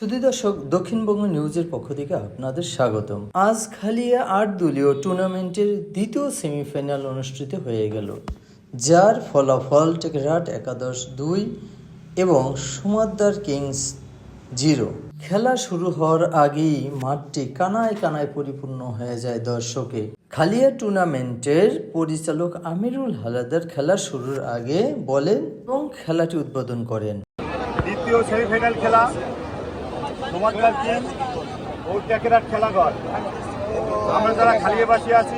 শুধু দর্শক, দক্ষিণবঙ্গ নিউজের পক্ষ থেকে আপনাদের স্বাগতম। আজ খালিয়া আট দলীয় টুর্নামেন্টের দ্বিতীয় সেমিফাইনাল অনুষ্ঠিত হয়ে গেল, যার ফলাফল টেকরাট একাদশ দুই এবং সুমাদ্দার কিংস জিরো। খেলা শুরু হওয়ার আগেই মাঠটি কানায় কানায় পরিপূর্ণ হয়ে যায় দর্শকে। খালিয়া টুর্নামেন্টের পরিচালক আমিরুল হালাদার খেলা শুরুর আগে বলেন এবং খেলাটি উদ্বোধন করেন। দ্বিতীয় সেমিফাইনাল খেলা সমাজদার টিম ও ট্যাকেরার খেলাঘর আমরা যারা খালিয়াবাসী আছি,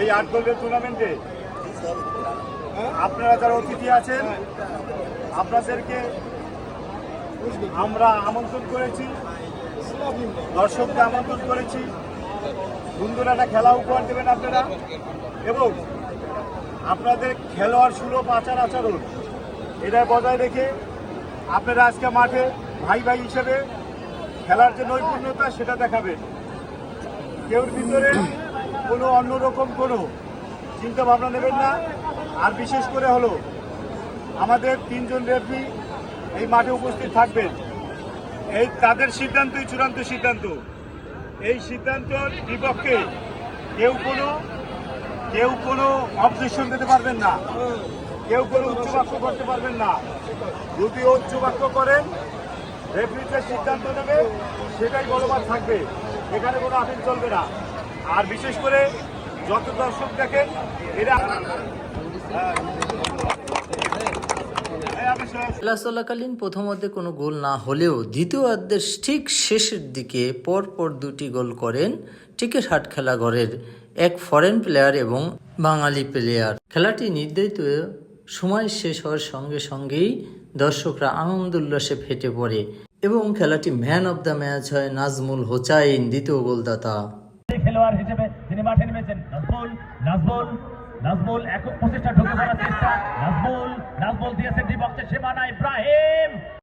এই আট দলীয় টুর্নামেন্টে আপনারা যারা অতিথি আছেন, আপনাদেরকে আমরা আমন্ত্রণ করেছি, দর্শককে আমন্ত্রণ করেছি। সুন্দর একটা খেলা উপহার দেবেন আপনারা। এবং আপনাদের খেলোয়াড় সুলভ আচার আচরণ এটা বজায় রেখে আপনারা আজকে মাঠে ভাই ভাই হিসেবে খেলার যে নৈপুণ্যতা সেটা দেখাবেন কেউর ভিতরে কোনো অন্যরকম কোনো চিন্তা ভাবনা নেবেন না। আর বিশেষ করে হলো, আমাদের তিনজন রেফি এই মাঠে উপস্থিত থাকবেন। এই তাদের সিদ্ধান্তই চূড়ান্ত সিদ্ধান্ত। এই সিদ্ধান্তর বিপক্ষে কেউ কোনো কেউ কোনো অবজেকশন দিতে পারবেন না। কেউ কোনো উচ্চবাক্য করতে পারবেন না। যদি উচ্চবাক্য করেন রেফারিতে সিদ্ধান্ত নেবে, সেটাই বলবাদ থাকবে এখানে কোনো আপিল চলবে না আর বিশেষ করে যত দর্শক দেখেন, এরা হ্যাঁ। খেলা চলাকালীন প্রথম অর্ধে কোনো গোল না হলেও দ্বিতীয় অর্ধের ঠিক শেষের দিকে পরপর দুটি গোল করেন টিকেট হাট খেলাঘরের এক ফরেন প্লেয়ার এবং বাঙালি প্লেয়ার খেলাটি নির্ধারিত সময় শেষ হওয়ার সঙ্গে সঙ্গেই দর্শকরা আনন্দ উল্লাসে ফেটে পড়ে এবং খেলাটি ম্যান অব দ্য ম্যাচ হয় নাজমুল হোচাইন, দ্বিতীয় গোলদাতা। খেলোয়াড় হিসেবে তিনি মাঠে নেমেছেন। নাজমুল নাজমুল নাজমুল একক প্রচেষ্টা ঢুকে পড়ার চেষ্টা।